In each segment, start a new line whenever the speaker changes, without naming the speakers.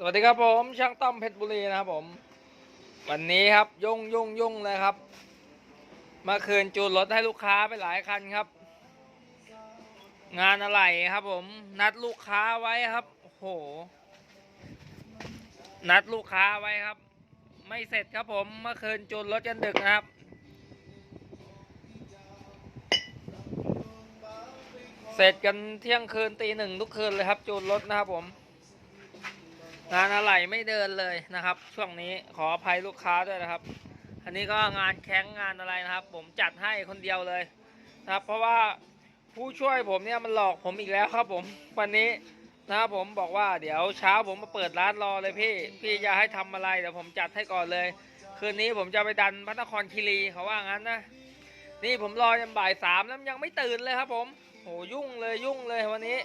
สวัสดีครับผมช่างต้อมเพชรบุรีนะครับผม วันนี้ครับยุ่งยุ่งยุ่งเลยครับเมื่อคืนจูนรถให้ลูกค้าไปหลายคันครับ งานอะไรครับผม นัดลูกค้าไว้ครับโอ้โห นัดลูกค้าไว้ครับ ไม่เสร็จครับผมเมื่อคืนจูนรถกันดึกนะครับ เสร็จกันเที่ยงคืนตีหนึ่งทุกคืนเลยครับจูนรถนะครับผม งานอะไรไม่เดินเลยนะครับ ช่วงนี้ขออภัยลูกค้าด้วยนะครับ อันนี้ก็งานแข้งงานอะไรนะครับ ผมจัดให้คนเดียวเลยนะครับ เพราะว่าผู้ช่วยผมเนี่ยมันหลอกผมอีกแล้วครับ ผมวันนี้นะครับผมบอกว่าเดี๋ยวเช้าผมมาเปิดร้านรอเลยพี่ พี่จะให้ทำอะไรเดี๋ยวผมจัดให้ก่อนเลย คืนนี้ผมจะไปดันพระนครคีรีเขาว่างั้นนะนี่ผมรอจนบ่ายสามแล้วยังไม่ตื่นเลยครับ ผมโหยุ่งเลยยุ่งเลยวันนี้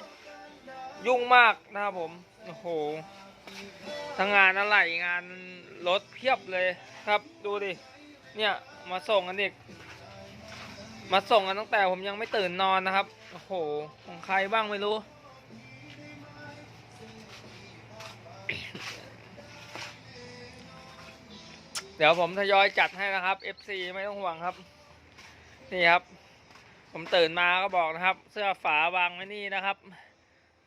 ยุ่งมากนะครับผมโอ้โห ทั้งงานอะไรงานรถเพียบเลยครับดูดิ เนี่ยมาส่งกันอีกมาส่งกันตั้งแต่ผมยังไม่ตื่นนอนนะครับ โอ้โห ของใครบ้างไม่รู้ เดี๋ยวผมทยอยจัดให้นะครับ FC ไม่ต้องห่วงครับ นี่ครับ ผมตื่นมาก็บอกนะครับ เสื้อฝาวางไว้นี่นะครับ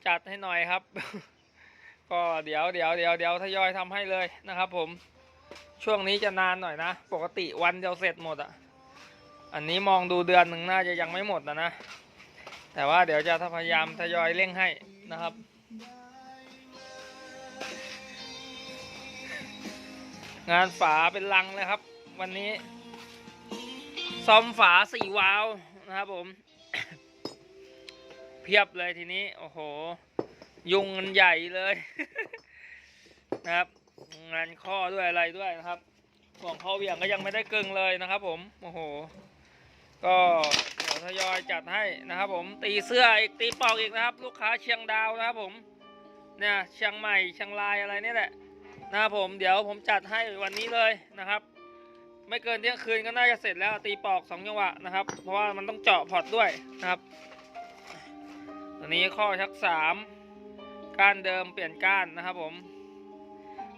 จัดให้หน่อยครับ ก็เดี๋ยวเดี๋ยวเดี๋ยวเดี๋ยวทยอยทำให้เลยนะครับ ผมช่วงนี้จะนานหน่อยนะ ปกติวันเดียวเสร็จหมดอะ อันนี้มองดูเดือนหนึ่งน่าจะยังไม่หมดนะนะ แต่ว่าเดี๋ยวจะพยายามทยอยเร่งให้นะครับ งานฝาเป็นลังเลยครับ วันนี้ ซ่อมฝาสี่วาล์วนะครับผม เพียบเลยทีนี้ โอ้โห ยุงกันใหญ่เลยนะครับงานข้อด้วยอะไรด้วยนะครับห่วงข้อเหวี่ยงก็ยังไม่ได้กึ่งเลยนะครับ ผมโอ้โห ก็เดี๋ยวทยอยจัดให้นะครับ ผมตีเสื้ออีกตีปอกอีกนะครับ ลูกค้าเชียงดาวนะครับผมเนี่ยเชียงใหม่เชียงรายอะไรนี่แหละนะครับผมเดี๋ยวผมจัดให้วันนี้เลยนะครับ ไม่เกินเที่ยงคืนก็น่าจะเสร็จแล้วตีปอกสองจังหวะนะครับ เพราะว่ามันต้องเจาะพอร์ตด้วยนะครับ ตัวนี้ข้อชักสาม ก้านเดิมเปลี่ยนก้านนะครับผม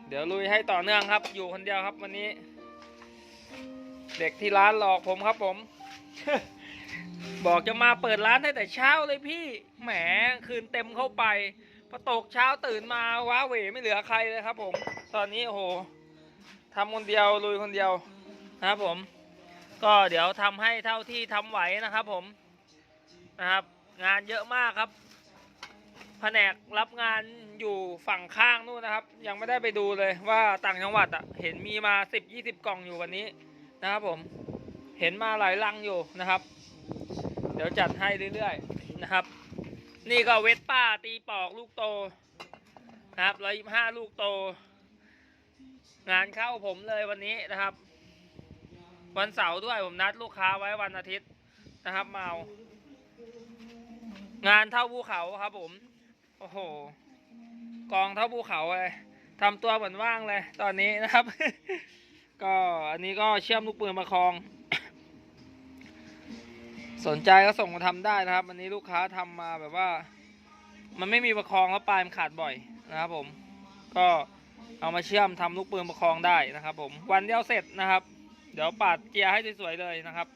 เดี๋ยวลุยให้ต่อเนื่องครับ อยู่คนเดียวครับวันนี้ เด็กที่ร้านหลอกผมครับผม บอกจะมาเปิดร้านให้แต่เช้าเลยพี่ แหมคืนเต็มเข้าไปพอตกเช้าตื่นมาว้าเหวไม่เหลือใครเลยครับ ผม ตอนนี้โอ้โหทำคนเดียวลุยคนเดียวนะครับผม ก็เดี๋ยวทำให้เท่าที่ทำไหวนะครับ ผมนะครับ งานเยอะมากครับ แผนกรับงานอยู่ฝั่งข้างนู่นนะครับ ยังไม่ได้ไปดูเลยว่าต่างจังหวัดอะเห็นมีมาสิบยี่สิบกล่องอยู่วันนี้นะครับผมเห็นมาหลายลังอยู่นะครับ เดี๋ยวจัดให้เรื่อยๆนะครับ นี่ก็เวสป้าตีปอกลูกโตนะครับร้อยยี่ห้าลูกโต งานเข้าผมเลยวันนี้นะครับ วันเสาร์ด้วยผมนัดลูกค้าไว้วันอาทิตย์นะครับเอางานเท่าภูเขาครับผม โอ้โห กองเท่าภูเขาเลยทำตัวเหมือนว่างเลย ตอนนี้นะครับ ก็อันนี้ก็เชื่อมลูกปืนมาคลอง สนใจก็ส่งมาทำได้นะครับ อันนี้ลูกค้าทำมาแบบว่า มันไม่มีประคองแล้วปลายมันขาดบ่อยนะครับผม ก็เอามาเชื่อมทำลูกปืนประคองได้นะครับ ผม วันเดียวเสร็จนะครับ เดี๋ยวปาดเกียให้สวยๆเลยนะครับ